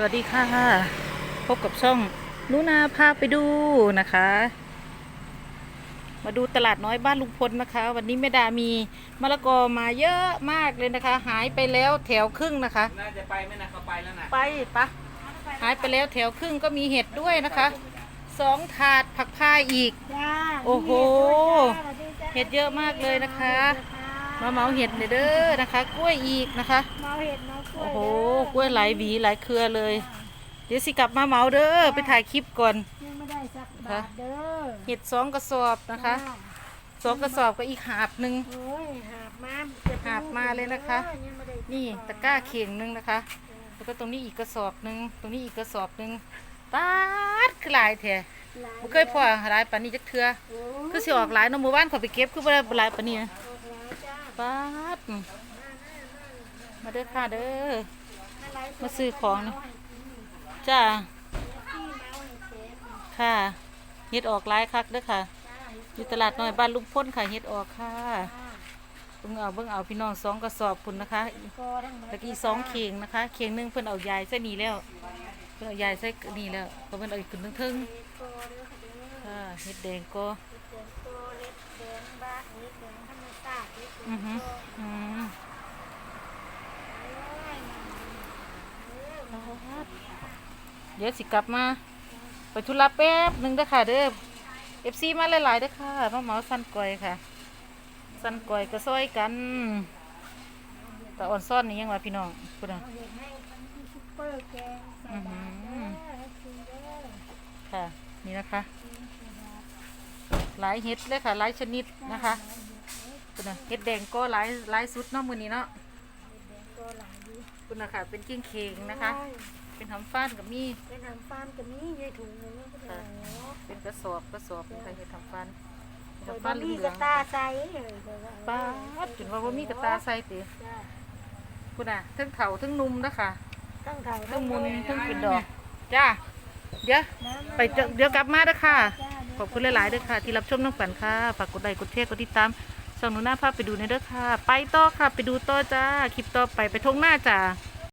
สวัสดีค่ะ พบกับช่องนุนาพาไปดูนะคะ มาดูตลาดน้อยบ้านลุงพลนะคะ วันนี้แม่ดามีมะละกอมาเยอะมากเลยนะคะ หายไปแล้วแถวครึ่งนะคะ น่าจะไปไหม่นะเขาไปแล้วนะไปปะหายไปแล้วแถวครึ่งก็มีเห็ดด้วยนะคะสองถาดผักพายอีกจ้าโอ้โหสวัสดีจ้าเห็ดเยอะมากเลยนะคะ มาเหมาเห็ดเด้อนะคะ กล้วยอีกนะคะ เมาเห็ดเมากล้วยโอ้โหเด้กล้วยหลายหวีหลายเครือเลย เดี๋ยวสิกลับมาเหมาเด้อไปถ่ายคลิปก่อนยังไม่ได้สักบาทเด้อเห็ดสองกระสอบนะคะจ้าสองกระสอบก็อีกหาบหนึ่งโอ้ยหาบมาเก็บหาบมาเลยนะคะออยังไม่ได้นี่ตะกร้าเข่งหนึ่งนะคะ แล้วก็ตรงนี้อีกกระสอบหนึ่งตรงนี้อีกกระสอบหนึ่งปาดคือหลายแท้หลายบ่เคยพอหลายปานนี้จักเทื่อโอ้คือสิออกหลายเนาะหมู่บ้านเขาไปเก็บคือบ่ได้หลายปานนี้ออกแล้วจ้า ปาดมาเด้อค่ะเด้อ มาซื้อของนี่จ้า ค่ะเฮ็ดออกหลายคักเด้อค่ะอยู่ตลาดน้อยบ้านลุงพ้นค่ะเฮ็ดออกค่ะเบิ่งเอาเบิ่งเอาพี่น้องสองกระสอบพุ่นนะคะกอทั้งหมดแล้วก็อีกสองเข่งนะคะ เข่งนึงเพิ่นเอายายใส่นี่แล้ว เพิ่นเอายายใส่นี่แล้วก็เพิ่นเอาอีกขึ้นทิงเห็ดกอเด้อค่ะเด้อๆค่ะเฮ็ดแดงก็เห็ดแดงกอเห็ดแดงบ้าเห็ดแดงธรรมชาติเห็ดแด อือง ฮึ กอ อืม โอ้ย เดี๋ยวสิกลับมา ไปธุระแป๊บหนึงเด้อค่ะเด้อ FC มาหลายๆเด้อค่ะมาเหมาสั้นก่อยค่ะ สั้นก่อยก็ซอยกันแต่อ่อนซ่อนนี่ยังว่าพี่น้องพุ่นะอาเห็ดให้มันที่ซุปเปอร์แกงใส่บาตรเด้อให้กินค่ะ นี่นะคะ หลายเห็ดเลยค่ะ หลายชนิดนะคะพุ่นะเห็ดแดงก็หลายหลายสุดเนาะมือนี้เนาะายดีพุ่นน่ะค่ะเป็นกิ้งเข่งนะคะ เป็นหำฟ้านกับมีเป็นทำฟาร์มกับนี้ยายถุงหนึงก็ได้เป็นกระสอบกระสอบนี่ค่ะเห็ดหำฟ้านเห็ดโอ้ยหำบะฟ้านหเหมี่ลืกอระงตาใสเลยป้าดจนว่าบ่มีกระตาใส่ติจ้าพุ่นน่ะทั้งเฒ่าทั้งหนุ่มนะคะตั้งเถ่าทั้งมุนทั้งเป็นดอกจ้าเดี๋ยวไปเจอเดี๋ยวกลับมาเด้อค่ะขอบคุณหลายๆเด้อค่ะ ที่รับชมน้องฝันค่ะฝากกดไลค์กดแชร์กดติดตาม ช่องหนูหน้าภาพไปดูในเด้อค่ะ ไปต่อค่ะ ไปดูต่อจ้า คลิปต่อไปไปทงหน้าจ้า